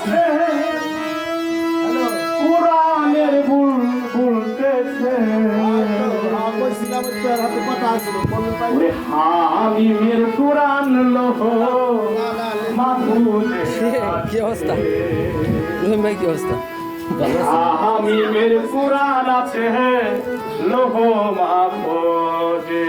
আছে। কোরআনের ভুল ভুলতেছে। হামিমের কোরআন লোহ কি অবস্থা? রহিম ভাই কি অবস্থা? হামিমের কোরআন আছে। লোহ মাহফুজে।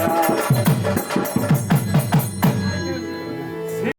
I'm